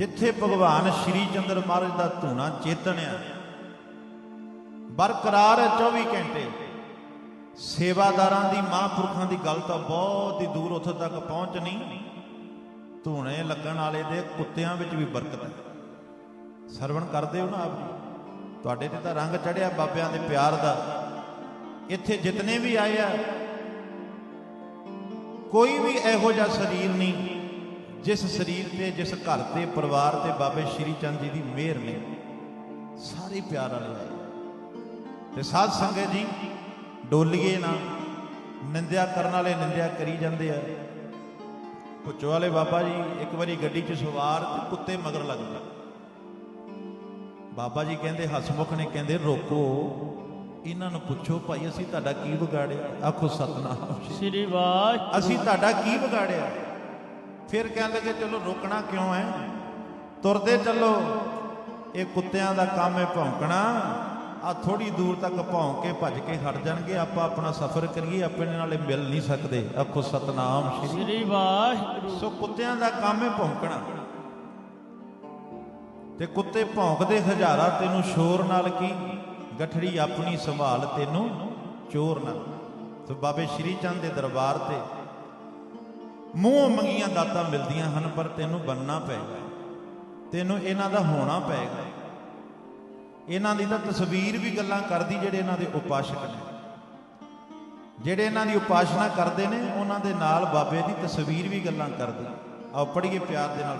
ਜਿੱਥੇ ਭਗਵਾਨ ਸ਼੍ਰੀ ਚੰਦਰ ਮਹਾਰਾਜ ਦਾ ਧੂਣਾ ਚੇਤਨਿਆ, ਬਰਕਰਾਰ ਹੈ 24 ਘੰਟੇ। ਸੇਵਾਦਾਰਾਂ ਦੀ, ਮਹਾਂਪੁਰਖਾਂ ਦੀ ਗੱਲ ਤਾਂ ਬਹੁਤ ਹੀ ਦੂਰ ਉੱਥੇ ਤੱਕ ਪਹੁੰਚ ਨਹੀਂ। ਧੂਣੇ ਲੱਗਣ ਵਾਲੇ ਦੇ ਕੁੱਤਿਆਂ ਵਿੱਚ ਵੀ ਬਰਕਤ ਹੈ। ਸਰਵਣ ਕਰਦੇ ਹੋ ਨਾ ਆਪ ਜੀ? ਤੁਹਾਡੇ ਤੇ ਤਾਂ ਰੰਗ ਚੜਿਆ ਬਾਬਿਆਂ ਦੇ ਪਿਆਰ ਦਾ। ਇੱਥੇ ਜਿਤਨੇ ਵੀ ਆਏ ਆ, ਕੋਈ ਵੀ ਇਹੋ ਜਿਹਾ ਸਰੀਰ ਨਹੀਂ। ਜਿਸ ਸਰੀਰ ਤੇ ਜਿਸ ਘਰ ਤੇ ਪਰਿਵਾਰ ਤੇ ਬਾਬੇ ਸ਼੍ਰੀ ਚੰਦ ਜੀ ਦੀ ਮਿਹਰ ਨਹੀਂ ਸਾਰੇ ਪਿਆਰ ਵਾਲੇ ਆਏ। ਤੇ ਸਾਧ ਸੰਗਤ ਜੀ ਡੋਲੀਏ ਨਾ ਨਿੰਦਿਆ ਕਰਨ ਵਾਲੇ ਨਿੰਦਿਆ ਕਰੀ ਜਾਂਦੇ ਆ। ਪੁੱਛੋ ਵਾਲੇ ਬਾਬਾ ਜੀ ਇੱਕ ਵਾਰੀ ਗੱਡੀ 'ਚ ਸਵਾਰ ਤੇ ਕੁੱਤੇ ਮਗਰ ਲੱਗ ਗਏ। ਬਾਬਾ ਜੀ ਕਹਿੰਦੇ ਹਸਮੁਖ ਨੇ ਕਹਿੰਦੇ ਰੋਕੋ। ਇਹਨਾਂ ਨੂੰ ਪੁੱਛੋ ਭਾਈ ਅਸੀਂ ਤੁਹਾਡਾ ਕੀ ਵਿਗਾੜਿਆ? ਆਖੋ ਸਤਨਾਮ ਸ੍ਰੀ ਵਾਹਿਗੁਰੂ। ਅਸੀਂ ਤੁਹਾਡਾ ਕੀ ਵਿਗਾੜਿਆ? ਫਿਰ ਕਹਿਣ ਲੱਗੇ ਚਲੋ ਰੋਕਣਾ ਕਿਉਂ ਹੈ? ਤੁਰਦੇ ਚੱਲੋ। ਇਹ ਕੁੱਤਿਆਂ ਦਾ ਕੰਮ ਹੈ ਭੌਂਕਣਾ। ਆ ਥੋੜੀ ਦੂਰ ਤੱਕ ਭੌਂਕ ਕੇ ਭੱਜ ਕੇ ਹਟ ਜਾਣਗੇ। ਆਪਾਂ ਆਪਣਾ ਸਫ਼ਰ ਕਰੀਏ ਆਪਣੇ ਨਾਲੇ ਮਿਲ ਨਹੀਂ ਸਕਦੇ। ਆਖੋ ਸਤਨਾਮ ਸ਼੍ਰੀ ਸ੍ਰੀ ਵਾਹਿਗੁਰੂ। ਸੋ ਕੁੱਤਿਆਂ ਦਾ ਕੰਮ ਹੈ ਭੌਂਕਣਾ। ਤੇ ਕੁੱਤੇ ਭੌਂਕਦੇ ਹਜ਼ਾਰਾਂ ਤੈਨੂੰ ਸ਼ੋਰ ਨਾਲ ਕੀ? ਗਠੜੀ ਆਪਣੀ ਸੰਭਾਲ ਤੈਨੂੰ ਚੋਰ ਨਾਲ। ਸੋ ਬਾਬੇ ਸ਼੍ਰੀ ਚੰਦ ਦੇ ਦਰਬਾਰ ਤੇ ਮੂੰਹ ਮੰਗੀਆਂ ਦਾਤਾਂ ਮਿਲਦੀਆਂ ਹਨ, ਪਰ ਤੈਨੂੰ ਬੰਨਣਾ ਪਏਗਾ। ਤੈਨੂੰ ਇਹਨਾਂ ਦਾ ਹੋਣਾ ਪਏਗਾ। ਇਹਨਾਂ ਦੀ ਤਾਂ ਤਸਵੀਰ ਵੀ ਗੱਲਾਂ ਕਰਦੀ ਜਿਹੜੇ ਇਹਨਾਂ ਦੇ ਉਪਾਸ਼ਕ ਨੇ। ਜਿਹੜੇ ਇਹਨਾਂ ਦੀ ਉਪਾਸ਼ਨਾ ਕਰਦੇ ਨੇ, ਉਹਨਾਂ ਦੇ ਨਾਲ ਬਾਬੇ ਦੀ ਤਸਵੀਰ ਵੀ ਗੱਲਾਂ ਕਰਦੀ। ਆਓ ਪੜ੍ਹੀਏ ਪਿਆਰ ਦੇ ਨਾਲ।